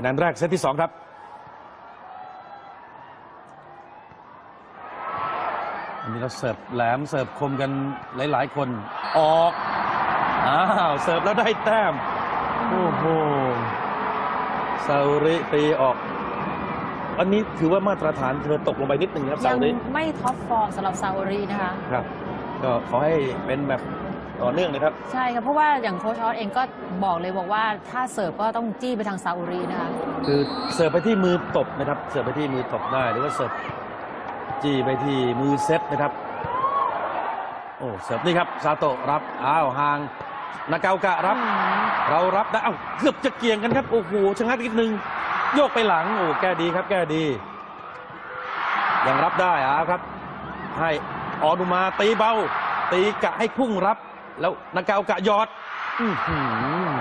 คะแนนแรกเซตที่สองครับอันนี้เราเสิร์ฟแหลมเสิร์ฟคมกันหลาย ๆ คนออกอ้าวเสิร์ฟแล้วได้แต้มโอ้โหซาอุริตีออก อันนี้ถือว่ามาตรฐานเธอตกลงไปนิดหนึ่งครับยัซางอุริไม่ท็อปฟอร์มสำหรับซาอุรีนะคะ ครับ ก็ขอให้เป็นแบบ ต่อเนื่องนะครับ ใช่ครับ เพราะว่าอย่างโค้ชออสเองก็บอกเลยบอกว่าถ้าเสิร์ฟก็ต้องจี้ไปทางซาอุรีนะคะ คือเสิร์ฟไปที่มือตบนะครับ เสิร์ฟไปที่มือตบได้หรือว่าเสิร์ฟจี้ไปที่มือเซตนะครับ โอ้เสิร์ฟนี่ครับซาโตะรับอ้าวห่างนาเกากะรับอืมเรารับได้เอ้าเกือบจะเกี่ยงกันครับโอ้โหชะงักนิดนึงโยกไปหลังโอ้แก้ดีครับ แก้ดียังรับได้อะครับ ให้ออนุมาตีเบา ตีกะให้พุ่งรับ แล้วนาเกากะยอดอื้อหือ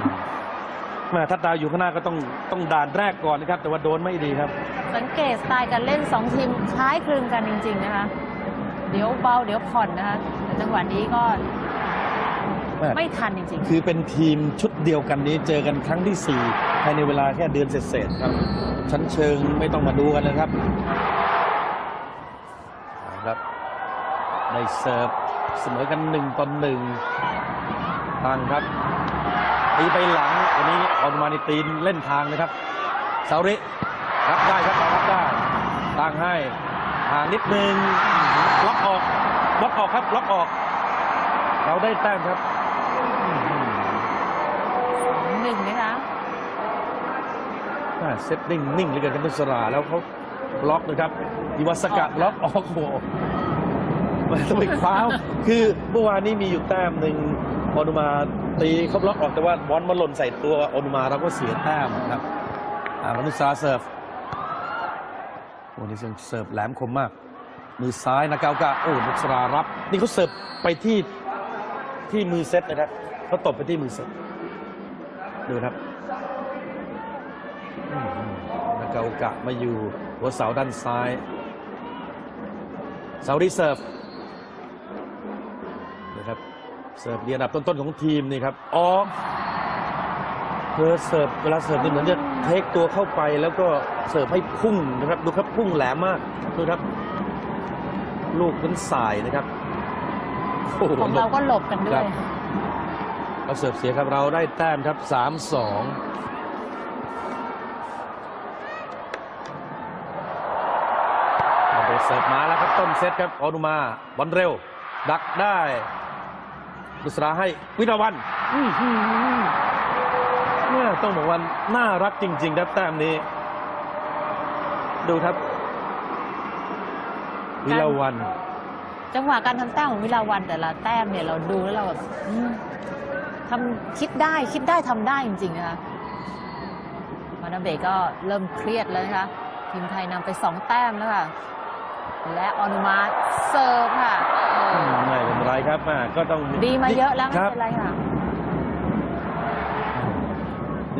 แม่ทัดดาวอยู่ข้างหน้าก็ต้องต้องด่านแรกก่อนนะครับ แต่ว่าโดนไม่ดีครับสังเกตสไตล์การเล่น 2 ทีมคล้ายคลึงกันจริง ๆ นะคะ เดี๋ยวเบาเดี๋ยวผ่อนนะคะแต่จังหวะนี้ก็แม่ไม่ทันจริง คือเป็นทีมชุดเดียวกันนี้เจอกันครั้งที่ 4 ภายในเวลาแค่เดือนเศษๆครับ ชั้นเชิงไม่ต้องมาดูกันเลยครับเอาครับ ได้เสิร์ฟเสมอกันหนึ่งต่อหนึ่ง ตั้งครับตีไปหลังวันนี้ออนมานิตีนเล่นทางนะครับเซาริรับได้ครับรับได้ตั้งให้ห่างนิดนึงล็อกออกล็อกออกครับล็อกออก เราได้แต้มครับๆหนึ่งนะคะอ่าเซตนิ่งนิ่งเหลยกันครับนุสราแล้วเขาบล็อกนะครับอิวาสกะบล็อกออกโหมันต้องไปคว้าวคือเมื่อวานนี้มีอยู่แต้มหนึ่ง ออนุมาตีเขาบล็อกออกแต่ว่าบอลมาหล่นใส่ตัวออนุมาเราก็เสียแต้มครับอานุสาเสิร์ฟโอ้นี่เสิร์ฟแหลมคมมาก มือซ้ายนะเกากะโอ้นุสรารับ นี่เขาเสิร์ฟไปที่ที่มือเซตนะครับเขาตบไปที่มือเซตดูครับนาเกากะมาอยู่หัวเสาด้านซ้ายเสารีเสิร์ฟ เสิร์ฟเรียนอันดับต้นๆของทีมนี่ครับออกเธอเสิร์ฟเวลาเสิร์ฟนี่เหมือนจะเทคตัวเข้าไปแล้วก็เสิร์ฟให้พุ่งนะครับดูครับพุ่งแหลมมากดูครับ ลูกนั้นสายนะครับโอ้โหของเราก็หลบกันด้วยเราเสิร์ฟเสียครับเราได้แต้มครับสามสองเสิร์ฟมาแล้วครับต้นเซตครับออนุมาบอลเร็ว ดักได้ ดุสราให้วินาวันอื้อหือเนี่ยต้องบอกว่าน่ารักจริง ๆ ครับแต้มนี้ ดูครับ วิลาวัน จังหวะการทำแต้มของวิลาวันแต่ละแต้มเนี่ยเราดูแล้วเราแบบอืมทำคิดได้คิดได้ทำได้จริง ๆ นะคะมานาเบะก็เริ่มเครียดแล้วนะคะทีมไทยนำไปสองแต้มแล้วค่ะ และออนุมาเสิร์ฟค่ะอืม ไม่เป็นไรครับอ่าก็ต้องดีมาเยอะแล้วไม่ครับเป็นไรค่ะ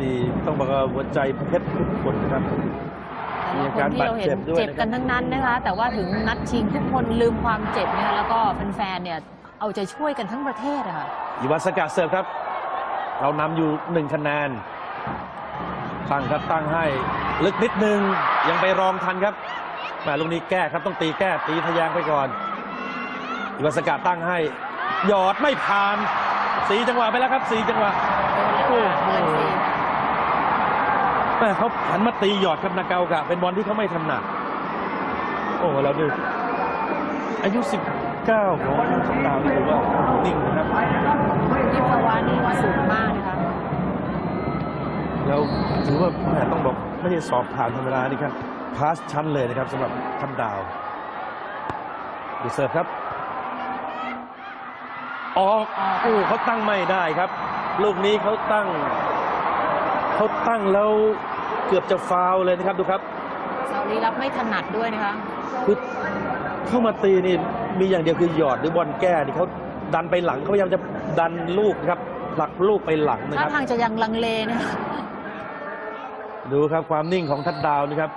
ดีต้องบอกว่าหัวใจเพชรทุกคนนะครับแต่มีละอาคการนที่เราเห็นบาดเจ็บด้วยเจ็บกันนะครับทั้งนั้นนะคะ แต่ว่าถึงนัดชิงทุกคนลืมความเจ็บนะคะแล้วก็แฟนๆเนี่ยเอาใจช่วยกันทั้งประเทศอะค่ะอิวาสกะเสิร์ฟครับ เรานำอยู่หนึ่งคะแนน ตั้งครับตั้งให้ลึกนิดนึง ยังไปรองทันครับแหมาลูกนี้แก้ครับต้องตีแก้ตีทะแยงไปก่อน อิวาสกะตั้งให้ หยอดไม่ผ่านสีจังหวะไปแล้วครับสีจังหวะโดนแล้วค่ะเหมือนสิแม่เขาหันมาตีหยอดครับนาเกากะเป็นบอลที่เขาไม่ถนัดโอ้เราดูอายุ 19 ของสำดาวนี่ถือว่านิ่งนะครับนี่ภาวะนี่สูงมากนะคะแล้วถือว่าแหมต้องบอกไม่ใช่สอบผ่านธรรมดานี่ครับพาสชั้นเลยนะครับสำหรับทันดาวดูเสิร์ฟครับ ออกโอ้เขาตั้งไม่ได้ครับ ลูกนี้เขาตั้งเขาตั้งแล้วเกือบจะฟาวล์เลยนะครับดูครับซาอุดีรับไม่ถนัดด้วยนะคะคือเข้ามาตีนี่มีอย่างเดียวคือหยอดหรือบอลแก้นี่เขาดันไปหลังเขาพยายามจะดันลูกนะครับผลักลูกไปหลังนะถ้าครับทางจะยังลังเลนะคะดูครับความนิ่งของทัดดาวนี่ครับ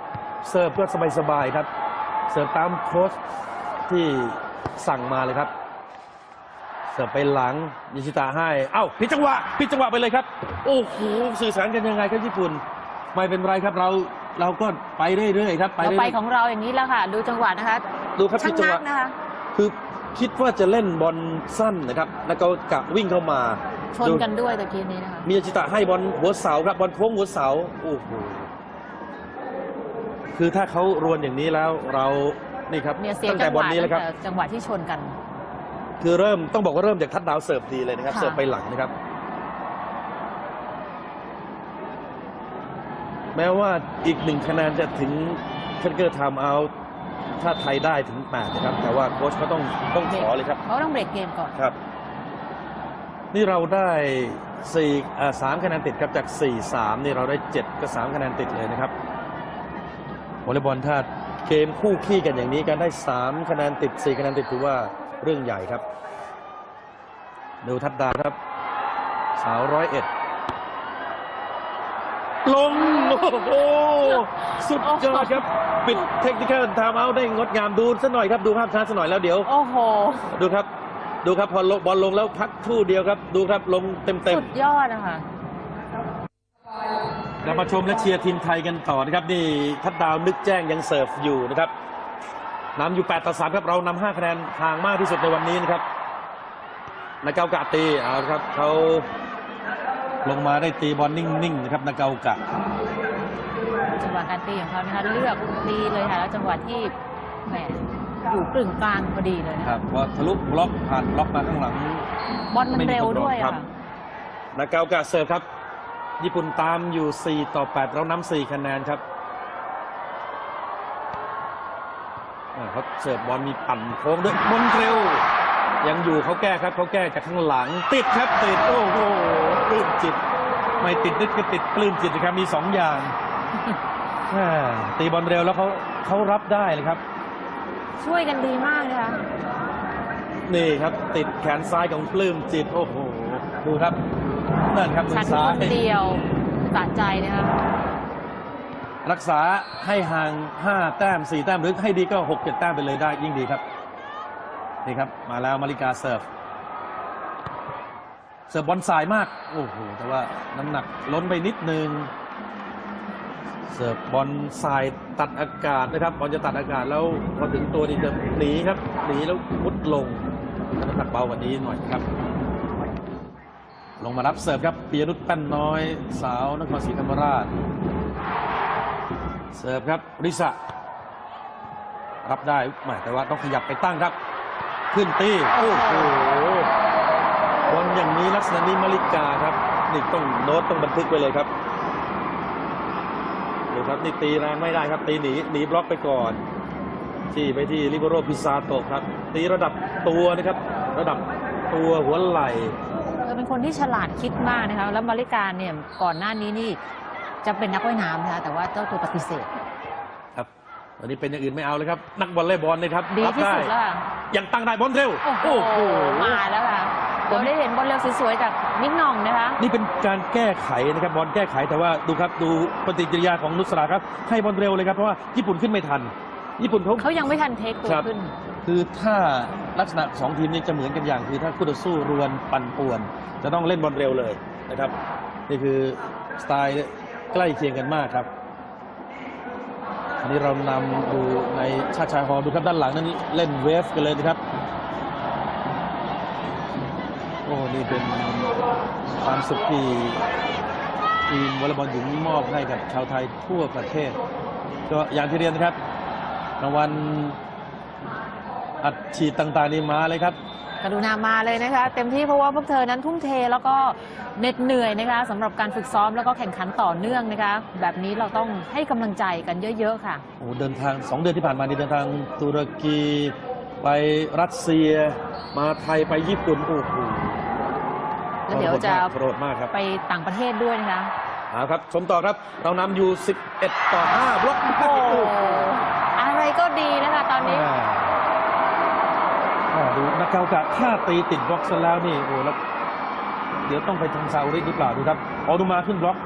เสิร์ฟเพื่อสบายๆครับ เสิร์ฟตามโค้ชที่สั่งมาเลยครับ เสิร์ฟไปหลังยิชิตาให้ เอ้าผิดจังหวะผิดจังหวะไปเลยครับ โอ้โหสื่อสารกันยังไงครับญี่ปุ่น ไม่เป็นไรครับเราเราก็ไปเรื่อยๆครับ ไปเราเรื่ไปอยของเราอย่างนี้แล้วค่ะ ดูจังหวะนะคะๆดูครับช่าที่งจังหนัวะ กนะคะ คือคิดว่าจะเล่นบอลสั้นนะครับ แล้วก็กะวิ่งเข้ามาชนดูกันด้วยตะกี้นี้นะคะมีอาชิตะให้บอลหัวเสาครับบอลโค้งหัวเสาโอ้โหคือถ้าเขารวนอย่างนี้แล้วเรานี่ครับเนี่ยเสียตั้งจัแต่งหบอลวะนี้ตั้แล้วงครับแต่จังหวะที่ชนกัน คือเริ่มต้องบอกว่าเริ่มจากทัดดาวเสิร์ฟดีเลยนะครับ ค่ะ เสิร์ฟไปหลังนะครับ แม้ว่าอีกหนึ่งคะแนนจะถึงเทนเกอร์ไทม์เอาถ้าไทยได้ถึงแปดนะครับ แต่ว่าโค้ชเขาต้องต้องขอเลยครับ เขาต้องเบรกเกมก่อน ครับ นี่เราได้สี่อ่าสามคะแนนติดครับจากสี่สามนี่เราได้เจ็ดก็สามคะแนนติดเลยนะครับวอลเลย์บอลถ้าเกมคู่ขี้กันอย่างนี้การได้สามคะแนนติดสี่คะแนนติดถือว่า เรื่องใหญ่ครับดูทัดดาวครับ สาวร้อยเอ็ดลง โอ้โห สุดยอดครับ ปิดเทคนิคอลไทม์เอาท์ได้งดงามดูสักหน่อยครับ ดูภาพช้าสักหน่อยแล้วเดี๋ยว โอ้โห ดูครับ ดูครับ พอลงบอลลงแล้วพักครู่เดียวครับ ดูครับลงเต็มเต็มสุดยอดนะคะๆเรามาชมและเชียร์ทีมไทยกันต่อนะครับ นี่ทัดดาวนึกแจ้งยังเสิร์ฟอยู่นะครับ นำอยู่8ต่อ3ครับเรานำ5คะแนนห่างมากที่สุดในวันนี้นะครับนาเกากะตีเอาละครับเขาลงมาได้ตีบอลนิ่งๆนะครับนาเกากะจังหวะการตีของเขานะคะเลือกตีเลยค่ะแล้วจังหวะที่แหมอยู่กึ่งกลางพอดีเลยนะครัคะบพอทะลุบล็อกผ่านบล็อกมาข้างหลังบอลมันเร็วด้วยครัอะบค่ะนาเกากะเสิร์ฟครับ ญี่ปุ่นตามอยู่ 4 ต่อ 8 เรานำ4คะแนนครับอ่า เขาเสิร์ฟบอลมีปั่นโค้งด้วยบอลเร็ว ยังอยู่เขาแก้ครับเขาแก้จากข้างหลัง ติดครับติดโอ้โหปลื้มจิต ไม่ติดนิดก็ติดปลื้มจิตนะครับมีสองอย่างอ่าตีบอลเร็วแล้วเขาเขารับได้เลยครับ ช่วยกันดีมากนะคะนี่ครับติดแขนซ้ายของปลื้มจิต โอ้โห ดูครับนั่นครับมืฉัอนซ้าคยนเดียวสะใจนะคะ รักษาให้ห่าง 5 แต้ม 4 แต้มหรือให้ดีก็ 6 7 แต้มไปเลยได้ยิ่งดีครับ นี่ครับ มาแล้วมาริกาเสิร์ฟเสิร์ฟบอลสายมาก โอ้โห แต่ว่าน้ำหนักล้นไปนิดนึงเสิร์ฟบอลสายตัดอากาศนะครับ บอลจะตัดอากาศแล้วพอถึงตัวนี่จะหนีครับ หนีแล้วมุดลง น้ำหนักเบากว่านี้หน่อยครับ ลงมารับเสิร์ฟครับปียนุชแป้นน้อย สาวนครศรีธรรมราช เสิร์ฟครับริสะรับได้หมแต่ว่าต้องขยับไปตั้งครับ ขึ้นตีโอ้โหบอลอย่างนี้ลักษณะนี้มาริกาครับ นี่ต้องโน้ตต้องบันทึกไปเลยครับดูครับนี่ตีแรงไม่ได้ครับ ตีหนีหนีบล็อกไปก่อนที่ไปที่ลิเบโรพิซาโตครับ ตีระดับตัวนะครับ ระดับตัวหัวไหล่เธอเป็นคนที่ฉลาดคิดมากนะคะแล้วมาริกาเนี่ยก่อนหน้านี้นี่ จะเป็นนักว่ายน้ำนะคะแต่ว่าเจ้าตัวปฏิเสธ ครับตอนนี้เป็นอย่างอื่นไม่เอาเลยครับ นักบอลเล่บอลนะครับดีรับที่ได้สุดแล้วค่ะยังตั้งได้บอลเร็วโอ้โหมาแล้วค่ะเราได้เห็นบอลเร็วสวยๆจากนิกหน่องนะคะ นี่เป็นการแก้ไขนะครับบอลแก้ไขแต่ว่าดูครับดูปฏิกิริยาของนุสราครับ ให้บอลเร็วเลยครับเพราะว่าญี่ปุ่นขึ้นไม่ทัน ญี่ปุ่นเขาเขายังไม่ทันเทคตัวครับขึ้น คือถ้าลักษณะสองทีมนี้จะเหมือนกันอย่างคือถ้าคู่ต่อสู้รวนปั่นป่วน จะต้องเล่นบอลเร็วเลยนะครับ นี่คือสไตล์ ใกล้เคียงกันมากครับอันนี้เรานำดูในชาติชายฮอลล์ดูครับด้านหลังนั้นเล่นเวฟกันเลยนะครับโอ้นี่เป็นความสุขที่ทีมวอลเลย์บอลหญิงมอบให้กับชาวไทยทั่วประเทศ ก็อย่างที่เรียนนะครับรางวัลอัดฉีดต่างๆนี่มาเลยครับ กรุณามาเลยนะคะ เต็มที่เพราะว่าพวกเธอนั้นทุ่มเทแล้วก็เหน็ดเหนื่อยนะคะสำหรับการฝึกซ้อมแล้วก็แข่งขันต่อเนื่องนะคะ แบบนี้เราต้องให้กำลังใจกันเยอะ ๆ ค่ะ โอ้เดินทางสองเดือนที่ผ่านมานี่เดินทางตุรกีไปรัสเซีย มาไทยไปญี่ปุ่นโอ้โหแล้วเดี๋ยวจะโหดมากครับไปต่างประเทศด้วยนะคะเอาครับชมต่อครับเรานำอยู่ 11 ต่อ5บล็อกโอ้โหอะไรก็ดีนะคะตอนนี้อ่าอ่า ดูนักเกากะถ้าตีติดบล็อกซะแล้วนี่โอ้แล้วเดี๋ยวต้องไปทางซาอุดิหรือเปล่าดูครับออนุมาขึ้นบล็อก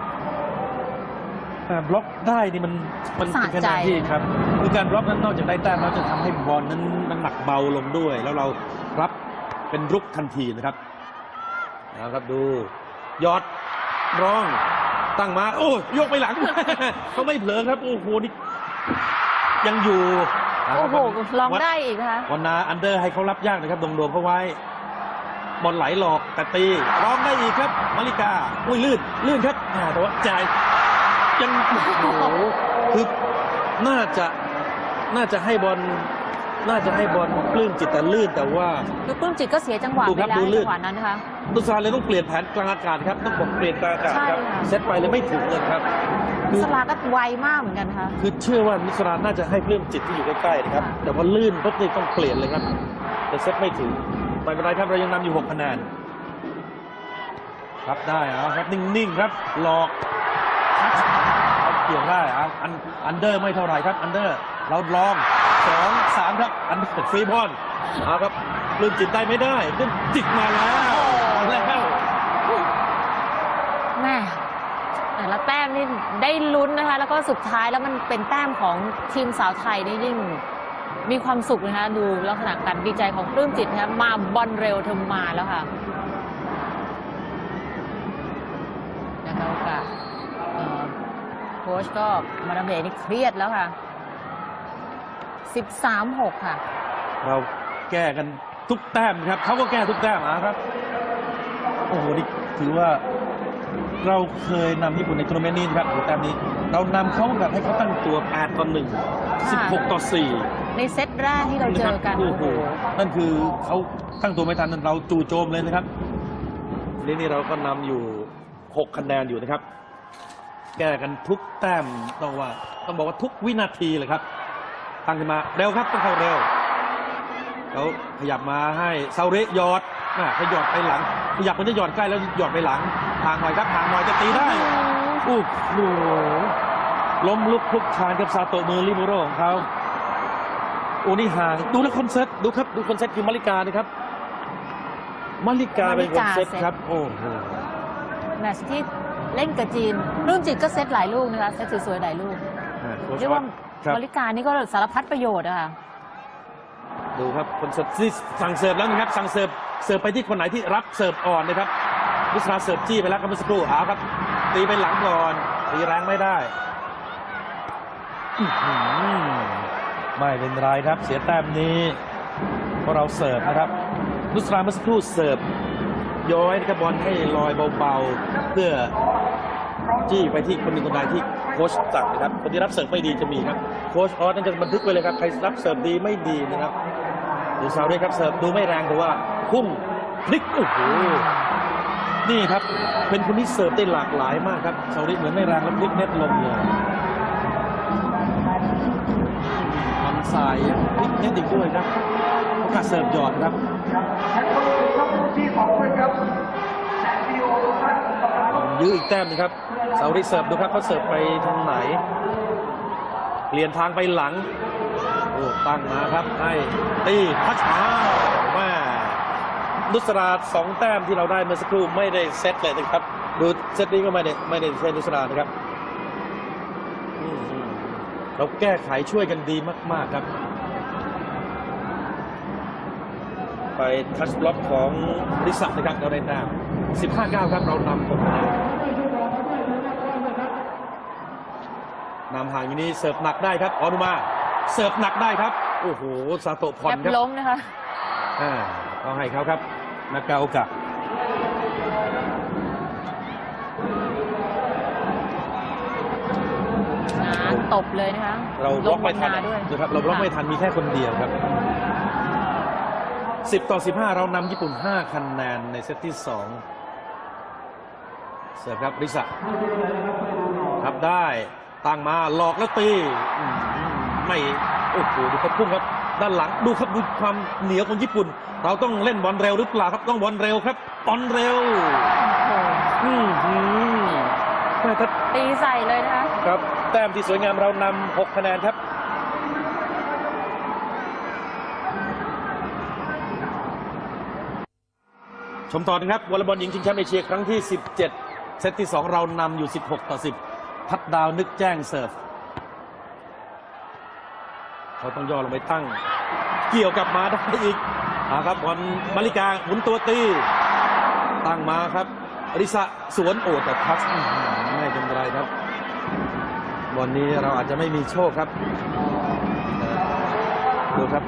อ่บล็อกได้นี่มันมันเป็นคะแนนที่ครับคือการบล็อกนั้นนอกจากได้แต้มแล้วจะทำให้บอลนั้นน้ำหนักเบาลงด้วย แล้วเรารับเป็นรุกทันทีนะครับนะครับดูยอดร้องตั้งมา โอ้ยกไปหลังเขาไม่เผลอครับ โอ้โหนี่ยังอยู่ โอ้โหลองได้อีกนะคะ วันนาอันเดอร์ให้เขารับยากนะครับดวงดวงเขาไว้ บอลไหลหลอกแต่ตีร้องได้อีกครับมาริกา อุ้ยลื่นลื่นครับอ่าแต่ว่าจ่ายยังโอ้โหคือน่าจะน่าจะให้บอลน่าจะให้บอลปลื้มจิตแต่ลื่นแต่ว่า คือปลื้มจิตก็เสียจังหวะดูไปครับแล้วดูในลื่จันงหวะนั้นนะคะนุสราเลยต้องเปลี่ยนแผนกลางอากาศครับต้องบอกเปลี่ยนกลางอากาศครับใช่ค่ะ เซตไปเลยไม่ถึงเลยครับ นุสลาก็ไวมากเหมือนกันค่ะ คือเชื่อว่านุสราน่าจะให้ปลื้มจิตที่อยู่ใกล้ๆนะครับ แต่ว่าลื่นปุ๊บนี่ต้องเปลี่ยนเลยครับ แต่เซตไม่ถึงไม่เป็นไรครับเรายังนำอยู่6คะแนนครับได้เอาครับนิ่งๆครับหลอกเอาเกี่ยวได้เอาอันอันเดอร์ไม่เท่าไหร่ครับ อันเดอร์เราลองสองสามครับอันเดอร์ฟรีบอลเอาครับปลื้มจิตได้ไม่ได้ปลื้มจิตมาแล้วมาแล้ว แม่ แต่ละแต้มนี่ได้ลุ้นนะคะ แล้วก็สุดท้ายแล้วมันเป็นแต้มของทีมสาวไทยนี่ยิ่งมีความสุขเลยนะคะดูลักษณะการดีใจของปลื้มจิตนะคะมาบอลเร็วเธอมาแล้วค่ะนะคะโอกาสเอ่อโค้ชก็มาดามเบนี่เครียดแล้วค่ะ 13-6 ค่ะ เราแก้กันทุกแต้มครับเขาก็แก้ทุกแต้มอะครับ โอ้โห นี่ถือว่า เราเคยนำญี่ปุ่นในทัวร์นาเมนต์นี้นะครับดูแต้มนี้ เรานำเขาแบบให้เขาตั้งตัว8ต่อ1 16 ต่อ 4 ในเซตแรกที่เราเจอกันโอ้โหนั่นคือเขาตั้งตัวไม่ทันนั่นเราจู่โจมเลยนะครับนี่นี่เราก็นำอยู่ 6 คะแนนอยู่นะครับ แก้กันทุกแต้มต้องว่า ต้องบอกว่าทุกวินาทีเลยครับ ตั้งขึ้นมาเร็วครับต้องเข้าเร็วเขาขยับมาให้เซาเรยหยอด น่ะเขาหยอดไปหลังขยับมันจะหยอดใกล้แล้วหยอดไปหลังทางหน่อยครับทางหน่อยจะตีได้โอ้โหล้มลุกคลุกคลานกับซาโตะมือริมูโรของเขาโอ้นี่ห่างดูแล้วคอนเซ็ตดูครับดูคอนเซ็ตคือมาริกานะครับมาริกาเป็นคนเซ็ตครับโอ้โหแมตช์ที่เล่นกับจีนปลื้มจิตก็เซตหลายลูกนะคะเซตสวยๆหลายลูกอ่าโค้ชเรียกว่าครับบริการนี่ก็สารพัดประโยชน์อะค่ะดูครับคนเสิร์ฟนี่สั่งเสิร์ฟแล้วนะครับสั่งเสิร์ฟ เสิร์ฟไปที่คนไหนที่รับเสิร์ฟอ่อนนะครับวิสราเสิร์ฟจี้ไปแล้วครับเมื่อสักครู่เอาครับ ตีไปหลังก่อนตีแรงไม่ได้ไม่เป็นไรครับ เสียแต้มนี้เพราะเราเสิร์ฟนะครับนุสราเมื่อสักครู่เสิร์ฟย้อยนะครับบอลให้ลอยเบาๆเพื่อจี้ไปที่คนหนึ่งคนใดที่โค้ชสั่งนะครับคนที่รับเสิร์ฟไม่ดีจะมีครับโค้ชออสนั่นจะบันทึกไว้เลยครับใครรับเสิร์ฟดีไม่ดีนะครับ ดูซาวด้วยครับเสิร์ฟดูไม่แรงแต่ว่าพุ่งพลิกโอ้โหนี่ครับ เป็นคนที่เสิร์ฟได้หลากหลายมากครับซาวดิเหมือนไม่แรงแล้วพลิกเน็ตลงเลยมันสายพลิกเน็ตอีกด้วยครับโอกาสเสิร์ฟหยอดครับยื้ออีกแต้มหนึงครับเสาริเสิร์ฟดูครับเขาเสิร์ฟไปทางไหนเปลี่ยนทางไปหลัง โอ้ตั้งมาครับ ให้ตีพัชมาแม่นุสราสองแต้มที่เราได้เมื่อสักครู่ไม่ได้เซตเลยนะครับ ดูเซตนี้ก็ไม่ได้ไม่ได้เซตนุสรานะครับเราแก้ไขช่วยกันดีมาก ๆ ครับ ไปทัชบล็อกของริสันะครับเราได้แต้ม15-9 ครับ เรานำผมคะแนนนำห่างอย่างนี้เสิร์ฟหนักได้ครับออนุมา เสิร์ฟหนักได้ครับ โอ้โหซาโตะผ่อนแอบครับล้มนะคะ อ่าเอาให้เขาครับนากาโอกะงานตบเลยนะคะเราบล็อกไม่ทันลงบนมาด้วย นะครับ เราบล็อกไม่ทันมีแค่คนเดียวครับ 10 ต่อ 15 เรานำญี่ปุ่น 5 คะแนนในเซตที่ 2 เสิร์ฟครับริสะครับได้ตั้งมาหลอกแล้วตีอืม ไม่โอ้โหดูครับพุ่งครับ ด้านหลังดูครับดูความเหนียวของญี่ปุ่น เราต้องเล่นบอลเร็วหรือเปล่าครับต้องบอลเร็วครับบอลเร็วโอ้โหอืมหืมแม่ครับตีใส่เลยนะคะครับแต้มที่สวยงามเรานำ6คะแนนครับชมต่อนะครับวอลเลย์บอลหญิงชิงแชมป์เอเชียครั้งที่ 17 เซตที่ 2 เรานำอยู่ 16 ต่อ 10 พัดดาวนึกแจ้งเสิร์ฟ เขาต้องย่อลงไปตั้ง เกี่ยวกลับมาได้อีกอาครับบอลมาริกาหมุนตัวตี ตั้งมาครับอริสะสวนโอแต่ทัชไม่เป็นไรครับวันนี้เราอาจจะไม่มีโชคครับดูครับ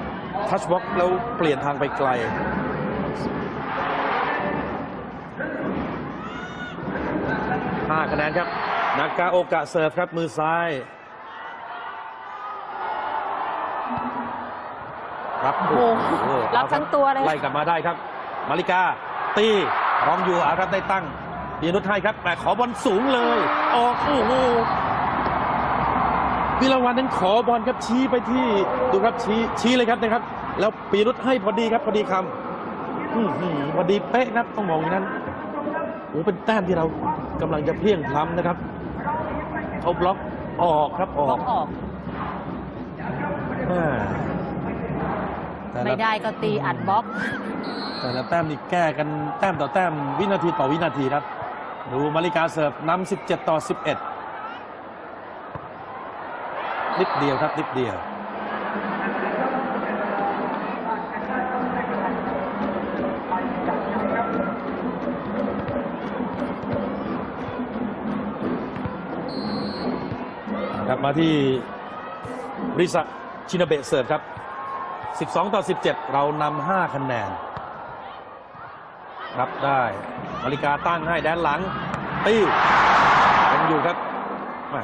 ทัชบ็อกแล้วเปลี่ยนทางไปไกลห้าคะแนนครับนากาโอกะเสิร์ฟครับมือซ้าย รับโอ้โหรับทั้งตัวเลย ไล่กลับมาได้ครับ มาริกา ตีพร้อมอยู่อาครับได้ตั้งปียนุชให้ครับ แต่ขอบอลสูงเลย ออกโอ้โหพิรวันนั้นขอบอลครับชี้ไปที่ดูครับชี้ชี้เลยครับนะครับ แล้วปียนุชให้พอดีครับพอดีคำอื้อหือพอดีเป๊ะครับต้องมองอย่างนั้นโอ้เป็นแต้มที่เรากำลังจะเพลี่ยงพล้ำนะครับเขาบล็อกออกครับอบอกอกออกอ่า แต่ละ ไม่ได้ก็ตีอัดบล็อก แต่ละแต้มนี่แก้กันแต้มต่อแต้มวินาทีต่อวินาทีครับ ดูมาริกาเสิร์ฟนำ17 ต่อ 11 นิดเดียวครับ นิดเดียว ครับมาที่ริซะชินาเบะเสิร์ฟครับ 12 ต่อ 17 เรานำ5คะแนน รับได้มาริกาตั้งให้แดนหลัง ตียังอยู่ครับแหม่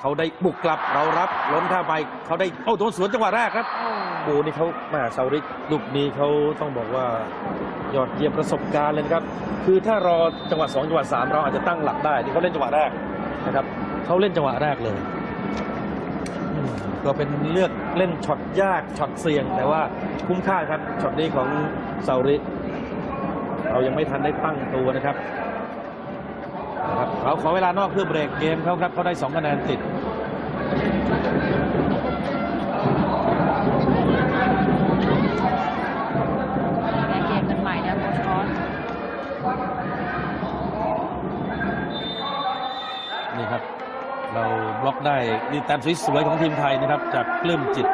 เขาได้บุกกลับเรารับล้นเข้าไปเขาได้โอ้โดนสวนจังหวะแรกครับโอ้นี่เขาแหม่เซาริกลูกนี้เขาต้องบอกว่ายอดเยี่ยมประสบการณ์เลยนะครับ คือถ้ารอจังหวะ2จังหวะ3เราอาจจะตั้งหลักได้ที่เขาเล่นจังหวะแรกนะครับเขาเล่นจังหวะแรกเลยอืม ก็เป็นเลือกเล่นช็อตยากช็อตเสี่ยง แต่ว่าคุ้มค่าครับช็อตนี้ของเซาริเรายังไม่ทันได้ตั้งตัวนะครับนะครับเขาขอเวลานอกเพื่อเบรกเกมเขาครับเขาได้2คะแนนติด บล็อกได้นี่แต้มสวยๆของทีมไทยนะครับ จากปลื้มจิต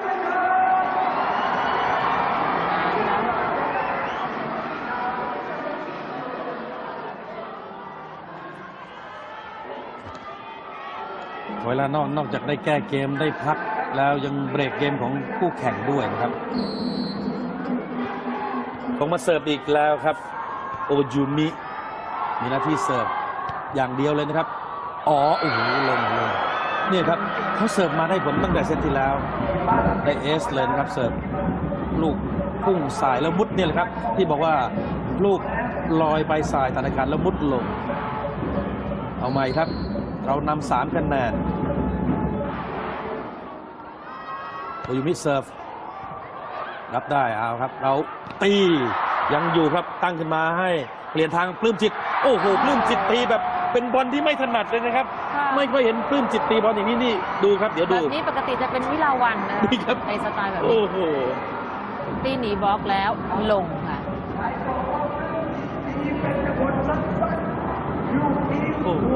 เวลานอกนอกจากได้แก้เกมได้พัก แล้วยังเบรกเกมของคู่แข่งด้วยนะครับคงมาเสิร์ฟอีกแล้วครับ โอจูมิมีหน้าที่เสิร์ฟอย่างเดียวเลยนะครับ อ๋อ โอ้โหลงลง เนี่ยครับเขาเสิร์ฟมาได้ผลตั้งแต่เซตที่แล้วได้เอสเลยนะครับเสิร์ฟลูกพุ่งสายแล้วมุดเนี่ยแหละครับ ที่บอกว่าลูกลอยไปสายธนาคารแล้วมุดลง เอาใหม่ครับ เรานำสามคะแนนโอยูมิเซิร์ฟรับได้เอาครับ เราตียังอยู่ครับตั้งขึ้นมาให้เปลี่ยนทางปลื้มจิต โอ้โหปลื้มจิตตีแบบ เป็นบอลที่ไม่ถนัดเลยนะครับไม่ค่อยเห็นปลื้มจิตตีบอลอย่างนี้นี่ดูครับ เดี๋ยวแบดู บนี้ปกติจะเป็นวิลาวันนะนี่ครับ ในสไตล์แบบโอ้นี้โห ตีหนีบล็อกแล้วลงค่ะ โอ้โห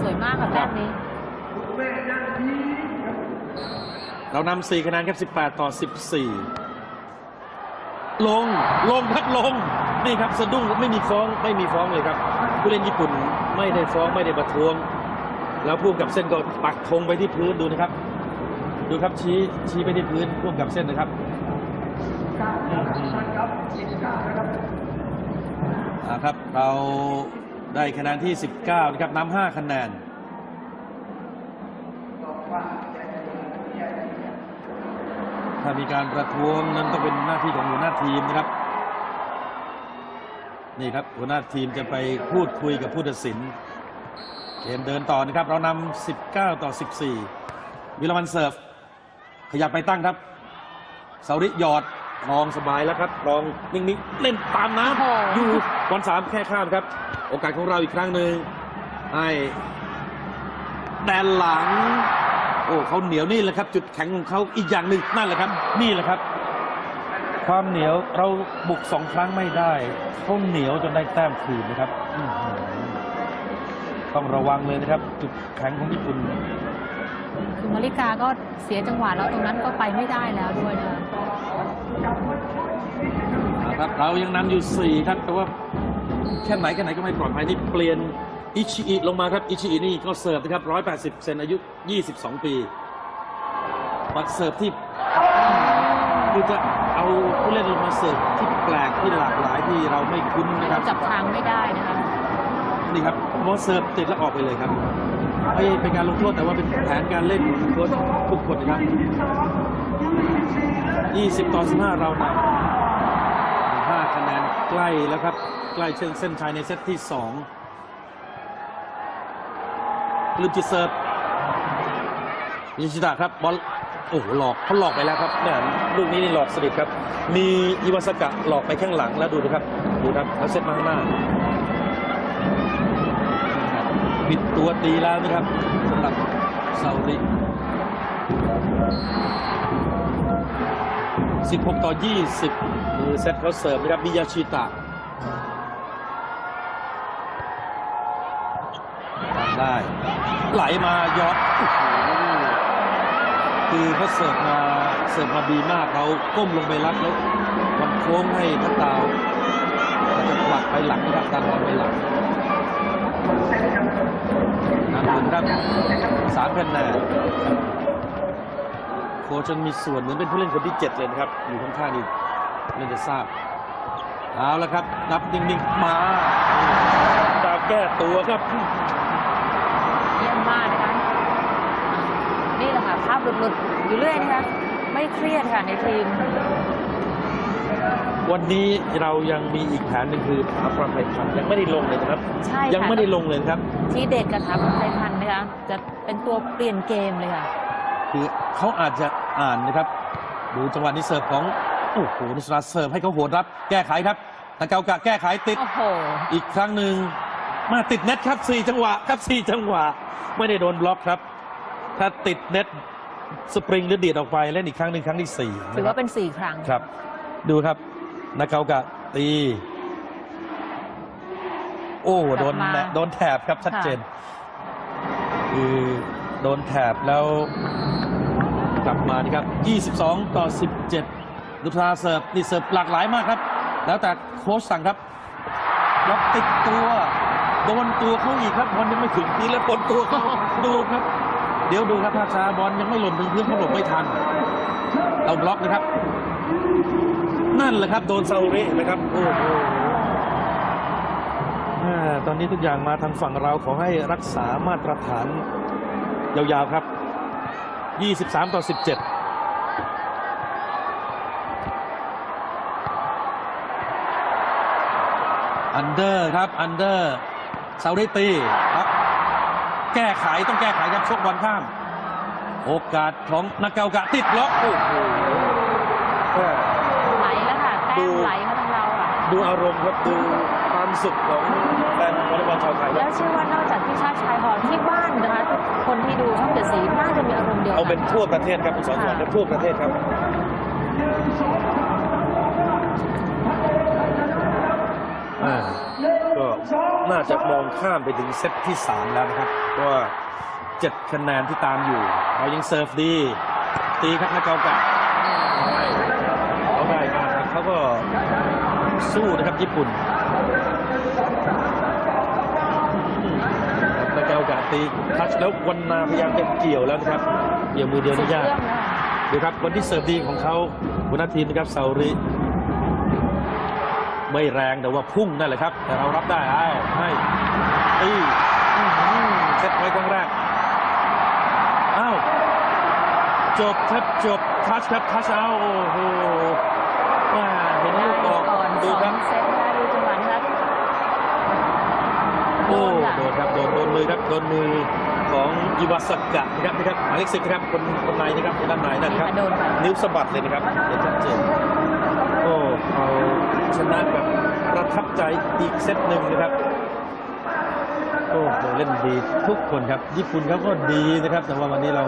สวยมากกับแต้มนี้ เรานำ4คะแนนครับ 18 ต่อ 14 ลง ลงครับลง นี่ครับ สะดุ้งไม่มีฟ้อง ไม่มีฟ้องเลยครับ ผู้เล่นญี่ปุ่น ไม่ได้ฟ้องไม่ได้ประท้วง แล้วพุ่งกับเส้นก็ปักธงไปที่พื้นดูนะครับ ดูครับชี้ชี้ไปที่พื้นพุ่งกับเส้นนะครับอ่าครับ เราได้คะแนนที่ 19 นะครับน้ำ5คะแนนถ้ามีการประท้วงนั้นต้องเป็นหน้าที่ของหัวหน้าทีมนะครับ นี่ครับหัวหน้าทีมจะไปพูดคุยกับผู้ตัดสินเกมเดินต่อนะครับ เรานำ19 ต่อ 14 วิลามันเสิร์ฟ ขยับไปตั้งครับเสาริหยอดรองสบายแล้วครับรองนิ่งๆเล่นตามน้โอ้โหำอยู่บอลสามแค่ข้ามครับ โอกาสของเราอีกครั้งหนึ่งให้แดนหลัง โอ้เขาเหนียวนี่แหละครับ จุดแข็งของเขาอีกอย่างหนึ่งนั่นแหละครับ นี่แหละครับ ความเหนียวเราบุกสองครั้งไม่ได้เขาเหนียวจนได้แต้มคืนนะครับอื้อหือต้องระวังเลยนะครับ จุดแข็งของญี่ปุ่นคือมาริกาก็เสียจังหวะแล้วตรงนั้นก็ไปไม่ได้แล้วด้วยนะคะนะครับ เรายังนำอยู่4ครับแต่ว่าแค่ไหนแค่ไหนก็ไม่ปลอดภัยนี่เปลี่ยนอิชิอิลงมาครับอิชิอินี่ก็เสิร์ฟนะครับ180 เซนอายุ 22 ปีปัดเสิร์ฟที่ คือจะเอาผู้เล่นลงมาเสิร์ฟที่แปลกที่หลากหลายที่เราไม่คุ้นนะคเรารับจับทางไม่ได้นะคะ นี่ครับพอเสิร์ฟติดแล้วออกไปเลยครับไม่เป็นการลงโทษแต่ว่าเป็นแผนการเล่นของโค้ชทุกคนนะครับ 20 ต่อ 15 เรานำ5คะแนนใกล้แล้วครับ ใกล้เส้นเส้นชัยในเซตที่ 2 ลืมจิตเสิร์ฟยิชิตะครับบอล โอ้โหหลอกเขาหลอกไปแล้วครับเนี่ยลูกนี้นี่หลอกสนิทครับ มีอิวาสกะหลอกไปข้างหลังแล้วดูนะครับ ดูครับแล้วเซตมาข้างหน้าปิดตัวตีแล้วนะครับสำหรับซาอุดิ16 ต่อ 20 มือเซตเขาเสิร์ฟนะครับมิยาชิตะทำได้ ไหลมายอดโอ้โห คือเขาเสิร์ฟมาเสิร์ฟมาดีมากเขาก้มลงไปรับแล้วมันโค้งให้ทัตตาวอาจจะผลักไปหลังนะครับดันบอลไปหลังนำถึงครับสามคะแนนโค้ชมีส่วนเหมือนเป็นผู้เล่นคนที่เจ็ดเลยนะครับ อยู่ข้างๆนี่เล่นจะทราบเอาละครับนับนิ่งๆมาดาวแก้ตัวครับ เยี่ยมมากนะคะ นี่แหละค่ะภาพหลุดๆอยู่เรื่อยนะคะไม่เครียดค่ะในทีม วันนี้เรายังมีอีกแผนหนึ่งคือถาประภัยพันธ์ยังไม่ได้ลงเลยนะครับ ใช่ยังค่ะไม่ได้ลงเลยนะครับ ที่เด็ดกระทับไทยพันธุ์นะคะจะเป็นตัวเปลี่ยนเกมเลยค่ะ คือเขาอาจจะอ่านนะครับ ดูจังหวะนี้เสิร์ฟของโอ้โหนุสราเสิร์ฟให้เขาโหดรับ แก้ไขครับตะเกากะแก้ไขติด โอ้โห อีกครั้งหนึ่งมาติดเน็ตครับสี่จังหวะครับสี่จังหวะ ไม่ได้โดนบล็อกครับ ถ้าติดเน็ตสปริงหรือดีดออกไปเล่นอีกครั้งหนึ่งครั้งที่สี่ถือว่าเป็นสี่ครั้งครับ ดูครับนาเกากะตี โอ้โดนกลับมาแนโดนแถบครับชัดค่ะเจน คือโดนแถบแล้วกลับมานี่ครับ 22 ต่อ 17ดุทราเสิร์ฟนี่เสิร์ฟหลากหลายมากครับ แล้วแต่โค้ชสั่งครับล็อกติดตัวโดนตัวเขาอีกครับบอลยังไม่ถึงทีแล้วโดนตัวเขาดูครับ เดี๋ยวดูครับภาพช้าบอลยังไม่หล่นถึงพื้นเขาหลบไม่ทัน เอาบล็อกนะครับ นั่นแหละครับ โดนซาอุรินะครับโอ้โหตอนนี้ทุกอย่างมาทางฝั่งเราขอให้รักษามาตรฐานยาวๆครับ 23 ต่อ 17อันเดอร์ครับ อันเดอร์ซาอุริตีครั แก้ไขต้องแก้ไขครับชกบอลข้าม โอกาสของนักเกากะติดล็อกโอ้โหแม่ไหลแล้วค่ะแต้ดูมไหลมาทางเราอะดูอารมณ์ครับดูความสุขของแฟนวอลเลย์บอลชาวไทยคแล้รัวบเชื่อว่านอกจากที่ชาติชายหอที่บ้านนะคะทุกคนที่ดูช่องเจ็ดสีน่าจะมีอารมณ์เดียวเอากัเป็นทั่วประเทศครับคุณสอนสอนครับทั่วประเทศครับอ่าก็ น่าจะมองข้ามไปถึงเซตที่ 3 แล้วนะครับเพราะว่า7คะแนนที่ตามอยู่ เรายังเซิร์ฟดี ตีครับนักเกากะเขาได้มากครับเขาก็สู้นะครับญี่ปุ่นนักเกากะตีทัชแล้ววันนาพยายามจะเกี่ยวแล้วนะครับเกี่ยวมือเดียวสุนี่ดยากเรื่องนะคะดูครับคนที่เสิร์ฟดีของเขาหัวหน้าทีมนะครับซาอุริ ไม่แรงแต่ว่าพุ่งนั่นแหละครับ แต่เรารับได้อ้าวให้ตีอื้อหือเซตไว้ครั้งแรกอ้าวจบครับจบทัชครับทัชเอาโอ้โหมาเห็นลูกออกก่อนดูสอครับงเซตนะคะดูจังหวะนะคะโอ้โดนค่ะโดนครับโดนโดนมือครับโดนมือของอิวาสกะนะครับนะครับหมายเลขสิบนะครับคนคนในนะครับด้านในนั่นนะครับโดนค่ะนิ้วสะบัดเลยนะครับเห็นชัดเจนโอ้เอา ชนะแบบประทับใจอีกเซตหนึ่งนะครับโอ้โหเล่นดีทุกคนครับ ญี่ปุ่นเขาก็ดีนะครับ แต่ว่าวันนี้เรา